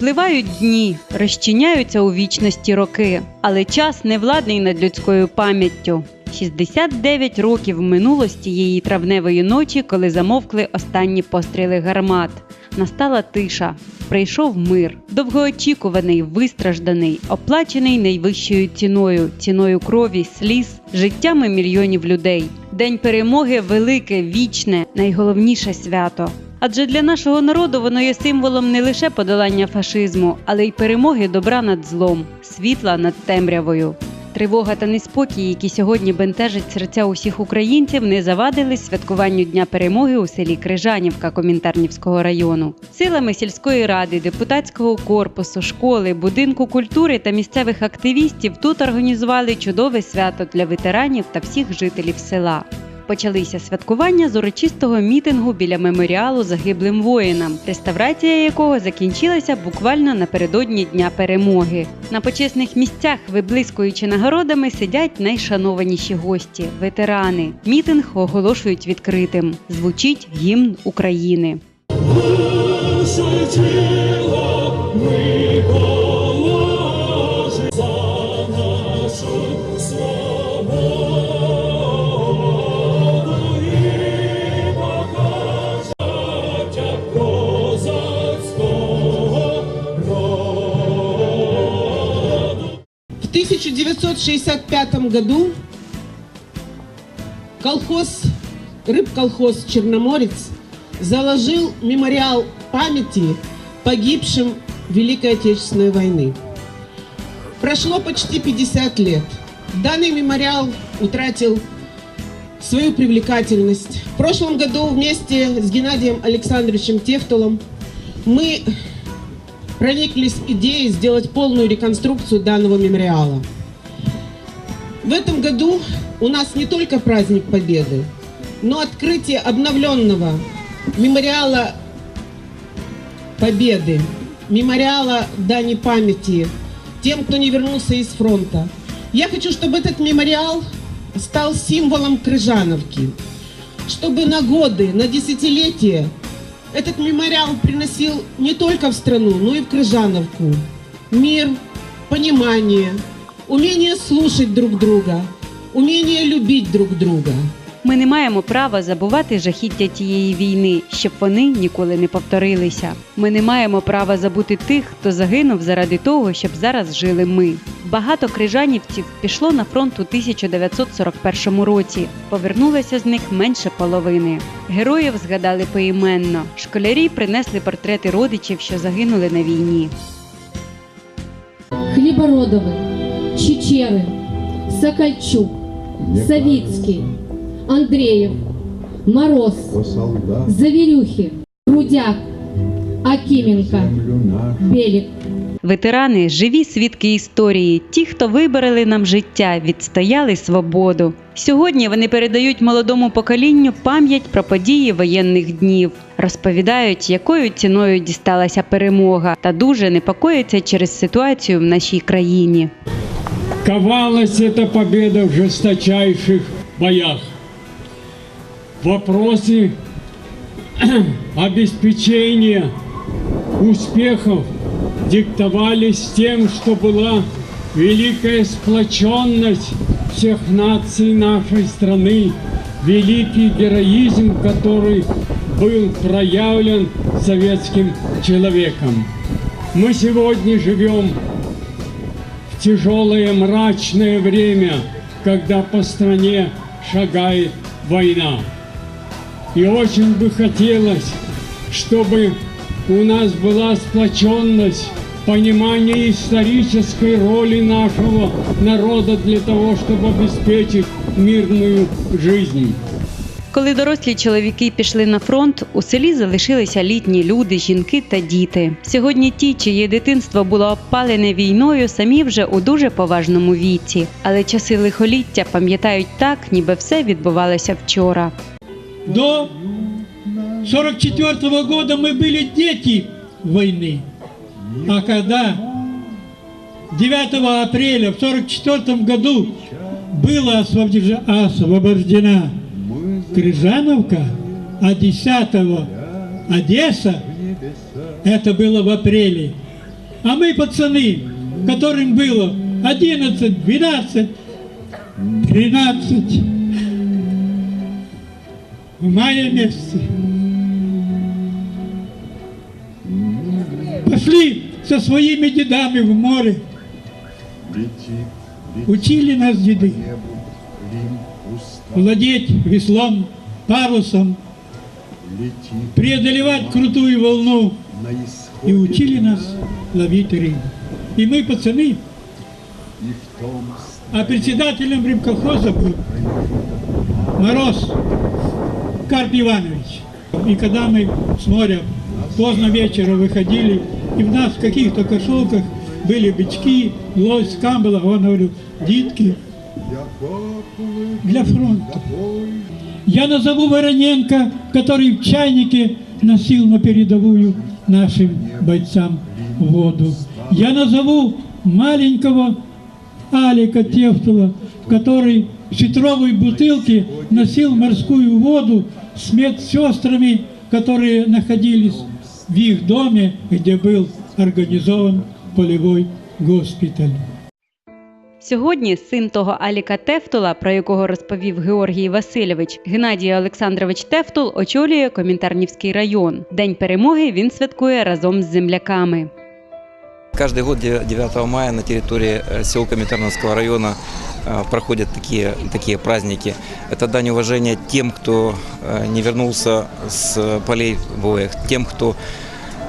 Спливають дні, розчиняються у вічності роки, але час не владний над людською пам'яттю. 69 років минуло з тієї травневої ночі, коли замовкли останні постріли гармат. Настала тиша. Прийшов мир, довгоочікуваний, вистражданий, оплачений найвищою ціною, ціною крові, сліз, життями мільйонів людей. День перемоги велике, вічне, найголовніше свято. Адже для нашого народу воно є символом не лише подолання фашизму, але й перемоги добра над злом, світла над темрявою. Тривога та неспокій, які сьогодні бентежать серця усіх українців, не завадили святкуванню Дня перемоги у селі Крижанівка Комінтернівського району. Силами сільської ради, депутатського корпусу, школи, будинку культури та місцевих активістів тут організували чудове свято для ветеранів та всіх жителів села. Почалися святкування з урочистого мітингу біля меморіалу загиблим воїнам, реставрація якого закінчилася буквально напередодні Дня перемоги. На почесних місцях, виблискуючи нагородами, сидять найшанованіші гості ветерани. Мітинг оголошують відкритим. Звучить гімн України. Ми 1965 году колхоз, рыбколхоз «Черноморец» заложил мемориал памяти погибшим Великой Отечественной войны. Прошло почти 50 лет. Данный мемориал утратил свою привлекательность. В прошлом году вместе с Геннадием Александровичем Тефтулом мы прониклись идеей сделать полную реконструкцию данного мемориала. В этом году у нас не только праздник Победы, но открытие обновленного мемориала Победы, мемориала дани памяти тем, кто не вернулся из фронта. Я хочу, чтобы этот мемориал стал символом Крыжановки, чтобы на годы, на десятилетия этот мемориал приносил не только в страну, но и в Крыжановку мир, понимание, умение слушать друг друга, умение любить друг друга. Ми не маємо права забувати жахіття тієї війни, щоб вони ніколи не повторилися. Ми не маємо права забути тих, хто загинув заради того, щоб зараз жили ми. Багато крижанівців пішло на фронт у 1941 році. Повернулося з них менше половини. Героїв згадали поіменно. Школярі принесли портрети родичів, що загинули на війні. Хлібородовы, Чечеры, Сокольчук, Савицкий, Андреев, Мороз, Заверюхи, Рудяк, Акименко, Белик. Ветерани живі свідки історії, ті, хто вибороли нам життя, відстояли свободу. Сьогодні вони передають молодому поколінню пам'ять про події воєнних днів, розповідають, якою ціною дісталася перемога, та дуже непокояться через ситуацію в нашій країні. ковалась эта победа в жесточайших боях. Вопросы обеспечения успехов диктовались тем, что была великая сплоченность всех наций нашей страны, великий героизм, который был проявлен советским человеком. Мы сегодня живем в тяжелое мрачное время, когда по стране шагает война. И очень бы хотелось, чтобы у нас была сплоченность, понимание исторической роли нашего народа для того, чтобы обеспечить мирную жизнь. Коли дорослі чоловіки пішли на фронт, у селі залишилися літні люди, жінки та діти. Сьогодні ті, чиє дитинство було обпалене війною, самі вже у дуже поважному віці. Але часи лихоліття пам'ятають так, ніби все відбувалося вчора. До 44 года мы были дети войны. А когда 9 апреля в 44 году была освобождена Крыжановка, а 10 Одесса, это было в апреле, А мы, пацаны, которым было 11, 12, 13, в мае месяце. Пошли со своими дедами в море. Учили нас деды. владеть веслом, парусом, преодолевать крутую волну. и учили нас ловить рыбу. И мы, пацаны, а председателем рыбколхоза был Мороз Карп Иванович. И когда мы с моря поздно вечером выходили, и в нас в каких-то кошелках были бычки, лось, камбала, он говорил, дитки, для фронта. Я назову Вороненко, который в чайнике носил на передовую нашим бойцам воду. Я назову маленького Алика Тевтула, который в фетровой бутылке носил морскую воду с медсестрами, которые находились в их доме, где был организован полевой госпиталь. Сьогодні син того Аліка Тефтула, про якого розповів Георгій Васильович, Геннадій Олександрович Тефтул очолює Комінтернівський район. День перемоги він святкує разом з земляками. Каждый год 9 мая на территории э, сел Коминтерновского района э, проходят такие, такие праздники. Это дань уважения тем, кто э, не вернулся с полей боя, тем, кто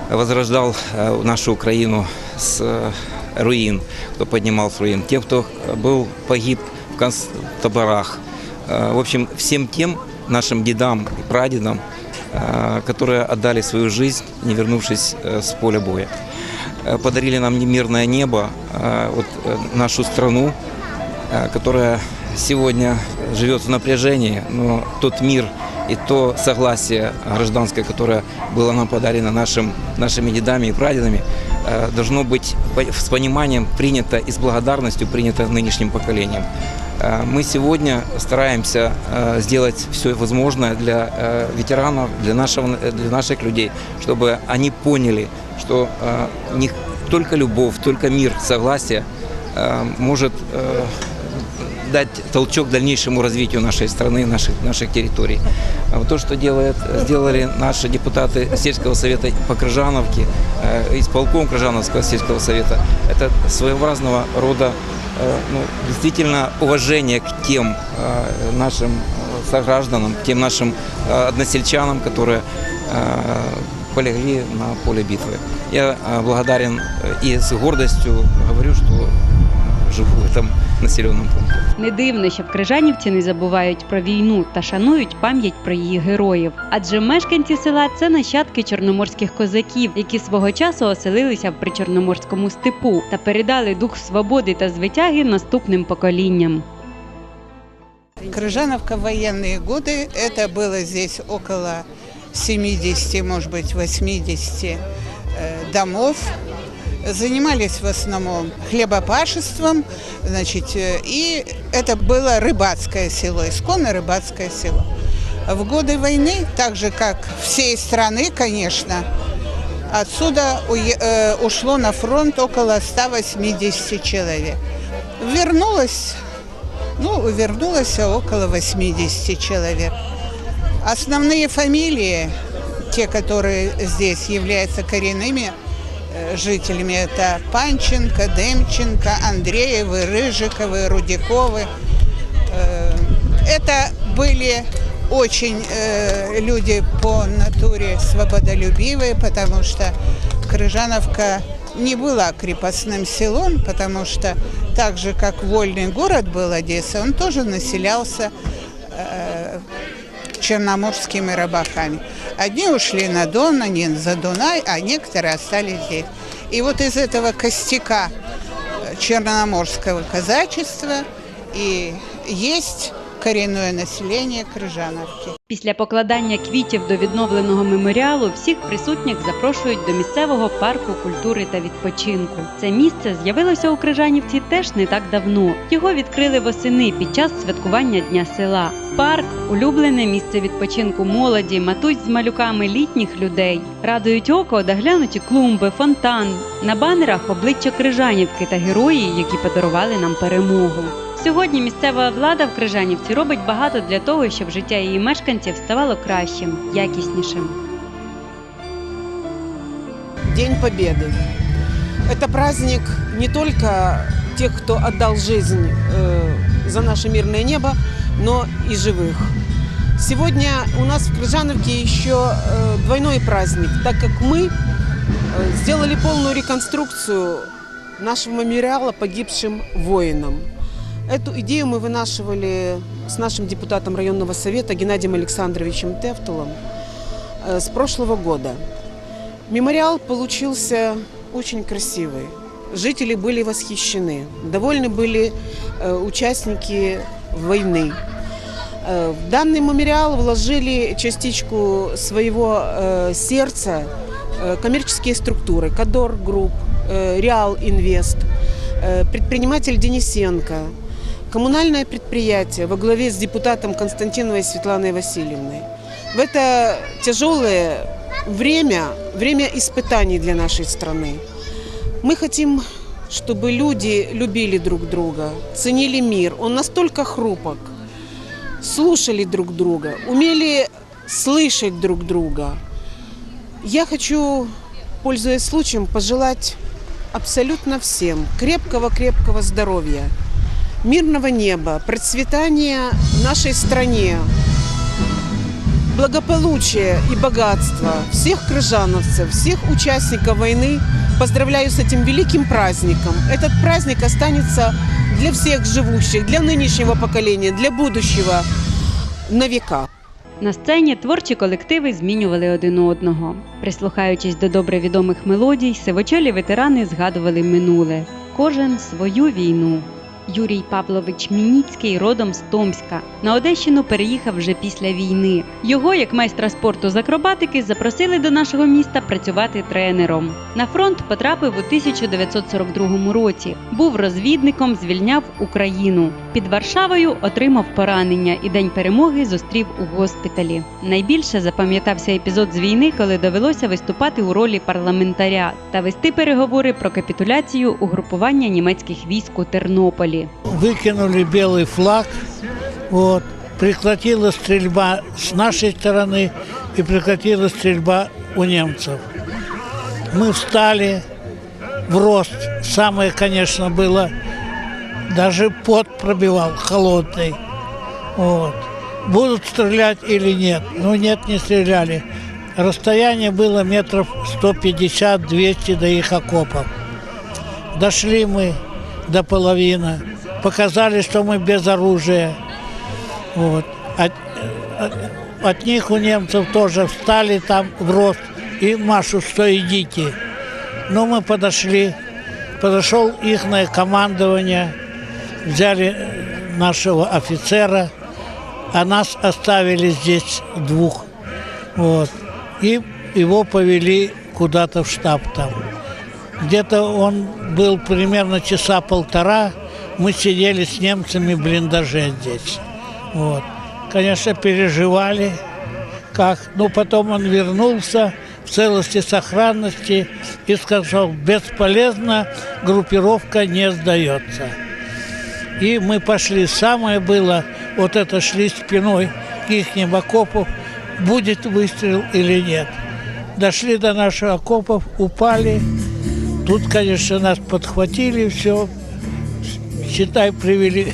возрождал нашу Украину с руин, кто поднимал с руин, тем, кто был погиб в концтаборах. В общем, всем тем нашим дедам и прадедам, которые отдали свою жизнь, не вернувшись с поля боя подарили нам не мирное небо, а вот э, нашу страну, э, которая сегодня живет в напряжении, но тот мир и то согласие гражданское, которое было нам подарено нашим, нашими дедами и прадедами, э, должно быть с пониманием принято и с благодарностью принято нынешним поколением. Э, Мы сегодня стараемся э, сделать все возможное для э, ветеранов, для, нашего, э, для наших людей, чтобы они поняли, что э, не только любовь, только мир, согласие э, может э, дать толчок дальнейшему развитию нашей страны, наших, наших территорий. А вот то, что делает, сделали наши депутаты сельского совета по Крыжановке, исполком Крыжановского сельского совета, это своеобразного рода ну, действительно уважение к тем нашим согражданам, к тем нашим односельчанам, которые полегли на поле битвы. Я э, благодарен э, и с гордостью говорю, что э, живу в этом населенном пункте. Не дивно, що в Крижанівці не забувають про війну та шанують пам'ять про її героїв. Адже мешканці села це нащадки чорноморських козаків, які свого часу оселилися в причорноморському степу та передали дух свободи та звитяги наступним поколінням. Крыжановка в военные годы, это было здесь около 70, может быть, 80 э, домов. Занимались в основном хлебопашеством, значит, э, и это было рыбацкое село, исконно рыбацкое село. В годы войны, так же как всей страны, конечно, отсюда э, ушло на фронт около 180 человек. Вернулось ну, вернулось около 80 человек. Основные фамилии, те, которые здесь являются коренными э, жителями, это Панченко, Демченко, Андреевы, Рыжиковы, Рудиковы. Э, Это были очень э, люди по натуре свободолюбивые, потому что Крыжановка не была крепостным селом, потому что так же, как вольный город был Одесса, он тоже населялся черноморскими рыбаками. Одни ушли на Дон, они за Дунай, а некоторые остались здесь. И вот из этого костяка э, черноморского казачества и есть коренное население Крыжановки. Після покладання квітів до відновленого меморіалу всіх присутніх запрошують до місцевого парку культури та відпочинку. Це місце з'явилося у Крижанівці теж не так давно. Його відкрили восени під час святкування Дня села. Парк улюблене місце відпочинку молоді, матусь з малюками літніх людей. Радують око доглянуті клумби, фонтан. На банерах обличчя Крижанівки та герої, які подарували нам перемогу. Сьогодні місцева влада в Крижанівці робить багато для того, щоб життя її мешканців ставало кращим, якіснішим. День Победы. Это праздник не только тех, кто отдал жизнь э, за наше мирное небо, но и живых. Сегодня у нас в Крыжановке еще э, двойной праздник, так как мы э, сделали полную реконструкцию нашего мемориала погибшим воинам. Эту идею мы вынашивали с нашим депутатом районного совета Геннадием Александровичем Тефтулом э, с прошлого года. Мемориал получился очень красивый. Жители были восхищены. Довольны были э, участники войны. Э, в данный мемориал вложили частичку своего сердца коммерческие структуры. Кадор Групп, Реал Инвест, предприниматель Денисенко, коммунальное предприятие во главе с депутатом Константиновой Светланой Васильевной. В это тяжелое время, время испытаний для нашей страны. Мы хотим, чтобы люди любили друг друга, ценили мир. Он настолько хрупок, слушали друг друга, умели слышать друг друга. Я хочу, пользуясь случаем, пожелать абсолютно всем крепкого-крепкого здоровья, мирного неба, процветания нашей стране, благополучия и богатства всех крыжановцев, всех участников войны. Поздравляю с этим великим праздником. Этот праздник останется для всех живущих, для нынешнего поколения, для будущего на века. На сцені творчі колективи змінювали один одного. Прислухаючись до добре відомих мелодій, сивочолі ветерани згадували минуле. Кожен свою війну. Юрій Павлович Мініцький родом з Томська. На Одещину переїхав вже після війни. Його, як майстра спорту з акробатики, запросили до нашого міста працювати тренером. На фронт потрапив у 1942 році. Був розвідником, звільняв Україну. Під Варшавою отримав поранення і день перемоги зустрів у госпіталі. Найбільше запам'ятався епізод з війни, коли довелося виступати у ролі парламентаря та вести переговори про капітуляцію угрупування німецьких військ у Тернополі. Выкинули белый флаг, вот, прекратилась стрельба с нашей стороны и прекратилась стрельба у немцев. Мы встали в рост. Самое, конечно, было, даже пот пробивал холодный. Вот. Будут стрелять или нет? Ну нет, не стреляли. Расстояние было метров 150-200 до их окопов. Дошли мы до половины, показали, что мы без оружия. Вот. От, от- от них у немцев тоже встали там в рост и машут, что идите. Но мы подошли, подошел их командование, взяли э, нашего офицера, а нас оставили здесь двух. Вот. И его повели куда-то в штаб там. Где-то он был примерно часа полтора. Мы сидели с немцами в блиндаже здесь. Вот. Конечно, переживали, как. Но потом он вернулся в целости сохранности и сказал, бесполезно, группировка не сдается. И мы пошли. Самое было, вот это шли спиной к их окопов, будет выстрел или нет. Дошли до наших окопов, упали. Тут, конечно, нас подхватили, все, считай, привели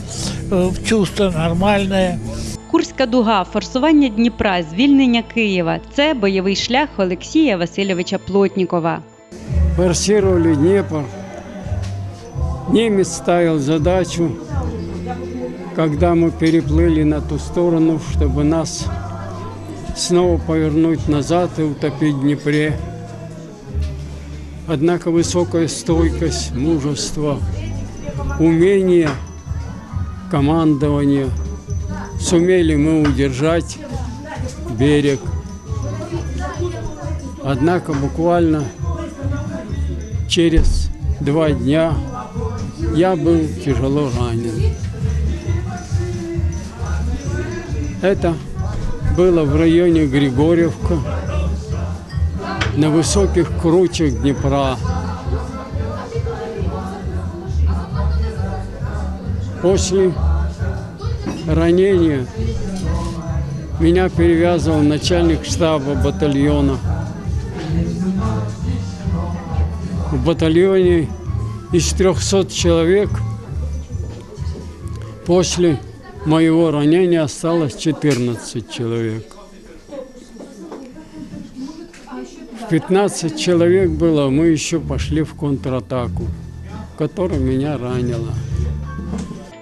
в чувство нормальное. Курська дуга, форсування Дніпра, звільнення Києва це бойовий шлях Олексія Васильовича Плотнікова. форсировали Днепр. Немец ставил задачу, когда мы переплыли на ту сторону, чтобы нас снова повернуть назад и утопить в Днепре. Однако высокая стойкость, мужество, умение командования сумели мы удержать берег. Однако буквально через два дня я был тяжело ранен. Это было в районе Григорьевка, на высоких кручах Днепра. После ранения меня перевязывал начальник штаба батальона. В батальоне из 300 человек после моего ранения осталось 14 человек. 15 человек было, мы еще пошли в контратаку, которая меня ранила.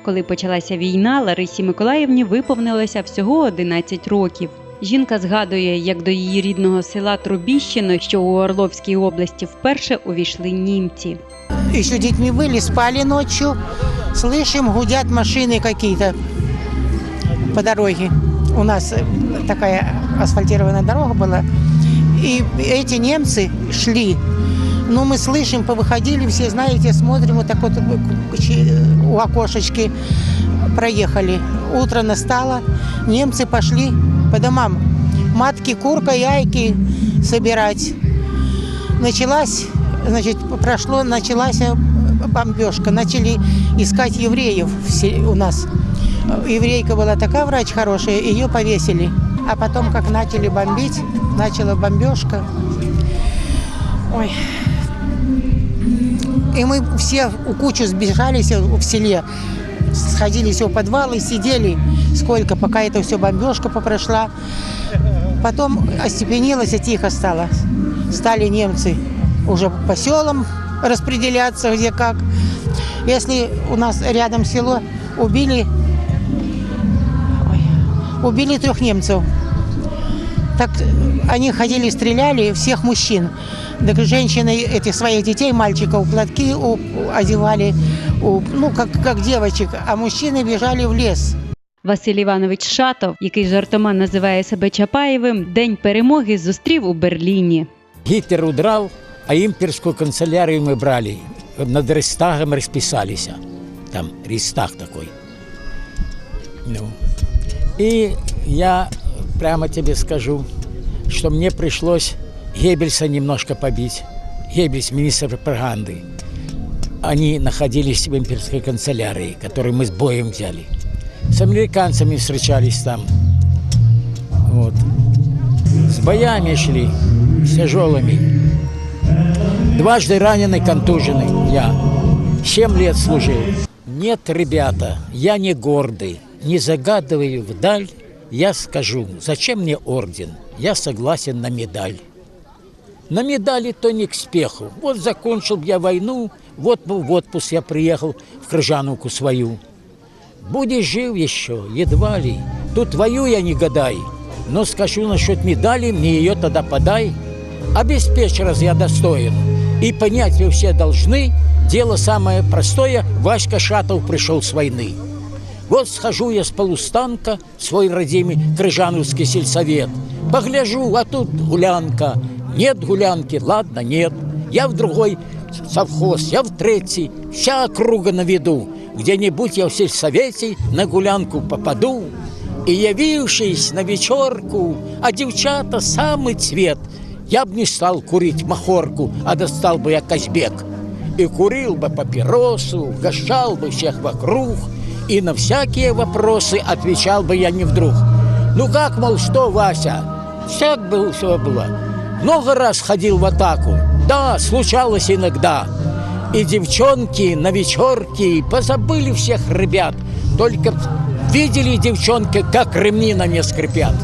Коли почалася війна, Ларисі Миколаївні виповнилося всього 11 років. Жінка згадує, як до її рідного села Трубіщино, що у Орловській області, вперше увійшли німці. Еще детьми были, спали ночью. Слышим, гудят машины какие-то по дороге. У нас э, такая асфальтированная дорога была. И эти немцы шли. Ну, мы слышим, повыходили все, знаете, смотрим, вот так вот у окошечки проехали. Утро настало, немцы пошли по домам. Матки, курка, яйки собирать. Началась, значит, прошло, началась э, бомбежка. Начали искать евреев у нас. Еврейка была такая врач хорошая, ее повесили. А потом, как начали бомбить, начала бомбежка. Ой. И мы все у кучу сбежались в селе, сходились у подвала и сидели, сколько, пока это все бомбежка попрошла. Потом остепенилось и тихо стало. Стали немцы уже по селам распределяться, где как. Если у нас рядом село, убили, убили трех немцев. Так они ходили, стреляли всех мужчин. Так женщины этих своих детей, мальчиков, платки у- одевали, у- ну, как, как девочек, а мужчины бежали в лес. Василь Іванович Шатов, який жартома називає себе Чапаєвим, День перемоги зустрів у Берліні. Гитлер удрал, а имперскую канцелярию мы брали. Над Рейстагом расписались. Там Рейстаг такой. Ну. И я прямо тебе скажу, что мне пришлось Геббельса немножко побить. Геббельс, министр пропаганды. Они находились в имперской канцелярии, которую мы с боем взяли. С американцами встречались там. Вот. С боями шли, с тяжелыми. Дважды раненый, контуженный я. Семь лет служил. Нет, ребята, я не гордый, не загадываю вдаль. Я скажу, зачем мне орден? Я согласен на медаль. На медали то не к спеху. Вот закончил я войну, вот бы в отпуск я приехал в Крыжановку свою. Будешь жив еще, едва ли. Тут твою я не гадай. Но скажу насчет медали, мне ее тогда подай. Обеспечь, раз я достоин. И понять вы все должны, дело самое простое, Васька Шатов пришел с войны. Вот схожу я с полустанка свой родимый Крыжановский сельсовет. Погляжу, а тут гулянка. Нет гулянки, ладно, нет. Я в другой совхоз, я в третий, вся округа на виду. Где-нибудь я в сельсовете на гулянку попаду. И явившись на вечерку, а девчата самый цвет, я б не стал курить махорку, а достал бы я Казбек. И курил бы папиросу, угощал бы всех вокруг, и на всякие вопросы отвечал бы я не вдруг. Ну как, мол, что, Вася? Всяк был, все было. Много раз ходил в атаку. Да, случалось иногда. И девчонки на вечерке позабыли всех ребят. Только видели девчонки, как ремни на мне скрипят.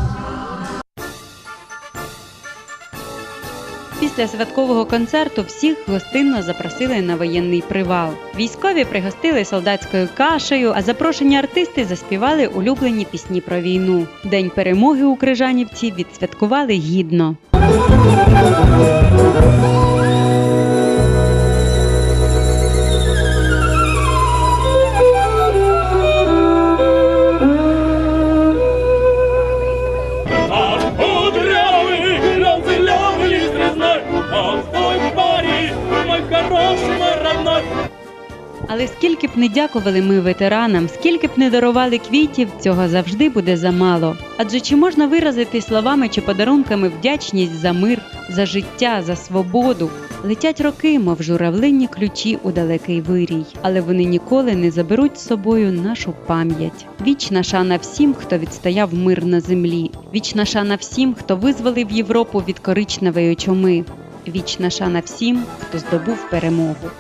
Після святкового концерту всіх гостинно запросили на воєнний привал. Військові пригостили солдатською кашею, а запрошені артисти заспівали улюблені пісні про війну. День перемоги у Крижанівці відсвяткували гідно. Але скільки б не дякували ми ветеранам, скільки б не дарували квітів, цього завжди буде замало. Адже чи можна виразити словами чи подарунками вдячність за мир, за життя, за свободу? Летять роки, мов журавлинні ключі у далекий вирій, але вони ніколи не заберуть з собою нашу пам'ять. Вічна шана всім, хто відстояв мир на землі. Вічна шана всім, хто визволив Європу від коричневої чуми. Вічна шана всім, хто здобув перемогу.